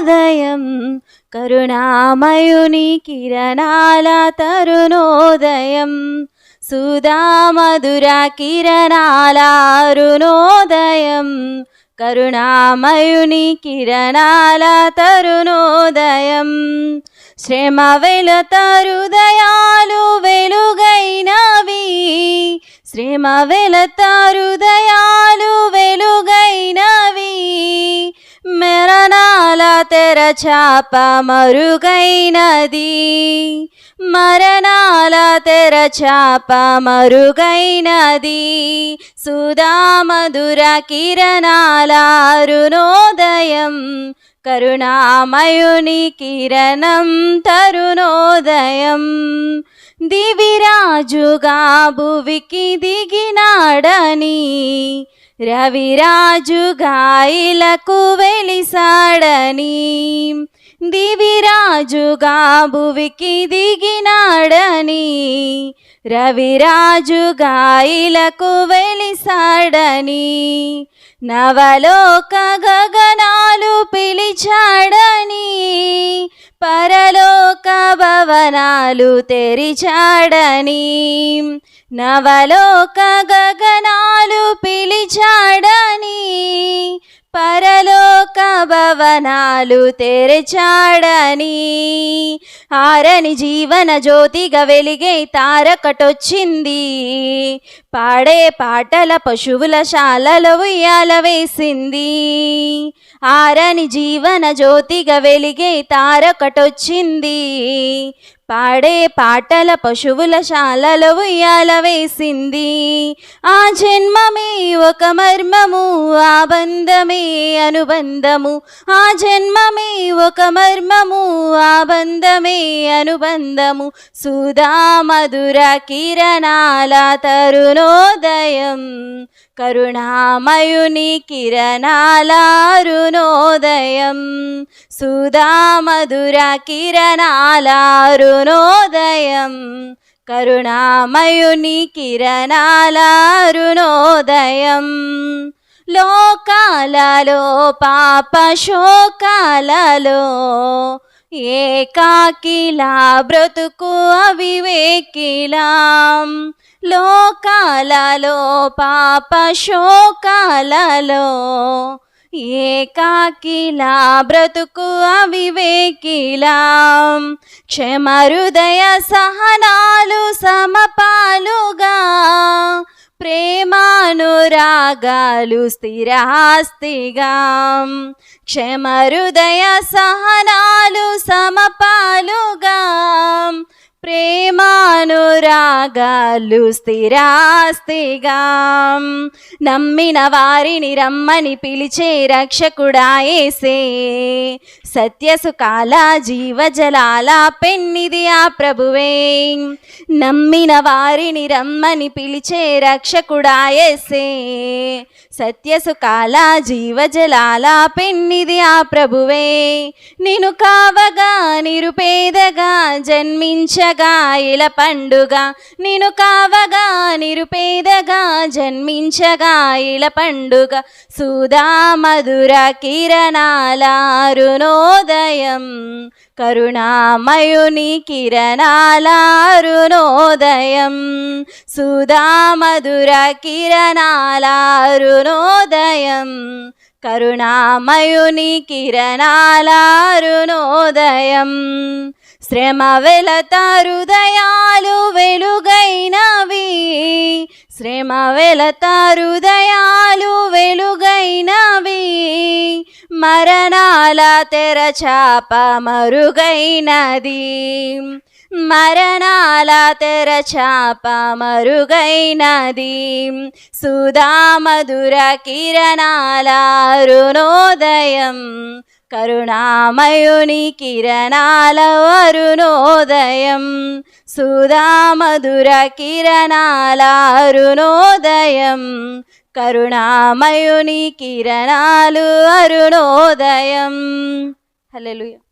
అరుణోదయం కరుణామయుని కిరణాల తరుణోదయం. సుధామధుర కిరణాల అరుణోదయం కరుణామయుని కిరణాల తరుణోదయం. శ్రమ వెల తరుదయాలు వెలుగైనవి. శ్రమ వెల తరుదయాలు వెలుగైనవి తెర తెరచాప మరుగైనది. మరణాల తెరచాప మరుగైనది. సుధామధుర కిరణాల అరుణోదయం కరుణామయుని కిరణం తరుణోదయం. దివిరాజుగా భువికి దిగినాడని రవిరాజుగా ఇలకు వెలిసాడని దివిరాజుగా భువికి దిగినాడని రవిరాజుగా ఇలకు వెలిసాడని నవలోక గగనాలు పిలిచాడని పరలోక భవనాలు తెరిచాడని నవలోక గగనాలు పిలిచాడని పరలోక భవనాలు తెరచాడని ఆరని జీవన జ్యోతిగా వెలిగే తారకటొచ్చింది. పాడే పాటల పశువుల శాలలో ఉయ్యాల వేసింది. ఆరని జీవన జ్యోతిగా వెలిగే తారకటొచ్చింది. పాడే పాటల పశువుల శాలలో ఉయ్యాల వేసింది. ఆ జన్మమే ఒక మర్మము ఆ బంధమే అనుబంధము. ఆ జన్మమే ఒక మర్మము ఆ బంధమే అనుబంధము. సుధా మధుర కిరణాల తరుణోదయం కరుణామయుని కిరణాల సుధామధుర సుధా కరుణామయుని కిరణాలరుణోదయం లోకాలలో పాపశోకాలలో ఏకాకిలా బ్రతుకు అవివేకిలా. లోకాలలో పాప శోకాలలో ఏకాకిలా బ్రతుకు అవివేకిలా. క్షమహృదయ సహనాలు సమపాలుగా ప్రేమానురాగాలు స్థిరాస్తిగా. క్షమహృదయ సహనాలు సమపాలుగా ప్రేమానురాగాలు స్థిరాస్తిగా. నమ్మిన వారిని రమ్మని పిలిచే రక్షకుడాయేసే సత్యసుకాల జీవజలాల పెన్నిది ఆ ప్రభువే. నమ్మిన వారిని రమ్మని పిలిచే రక్షకుడాయేసే సత్యసుకాల జీవజలాల పెన్నిది ఆ ప్రభువే. నేను కావగా నిరుపేదగా జన్మించ పండగా ఇల పండుగ. నేను కావగా నిరుపేదగా జన్మించగా ఇల పండుగ. సుధా మధుర కిరణాల అరుణోదయం కరుణామయుని కిరణాల అరుణోదయం సుధా మధుర కిరణాల అరుణోదయం కరుణామయుని కిరణాలారుణోదయం శ్రమ వెలత హృదయాలు వెలుగైనవి. శ్రమ వెలత హృదయాలు వెలుగైనవి. మరణాల తెరచాప మరుగైనది. మరణాల తెరచాప మరుగైనది. సుధామధుర కిరణాల అరుణోదయం కరుణామయుని కిరణాల అరుణోదయం. సుధామధుర కిరణాల అరుణోదయం కరుణామయుని కిరణాలు అరుణోదయం. హలో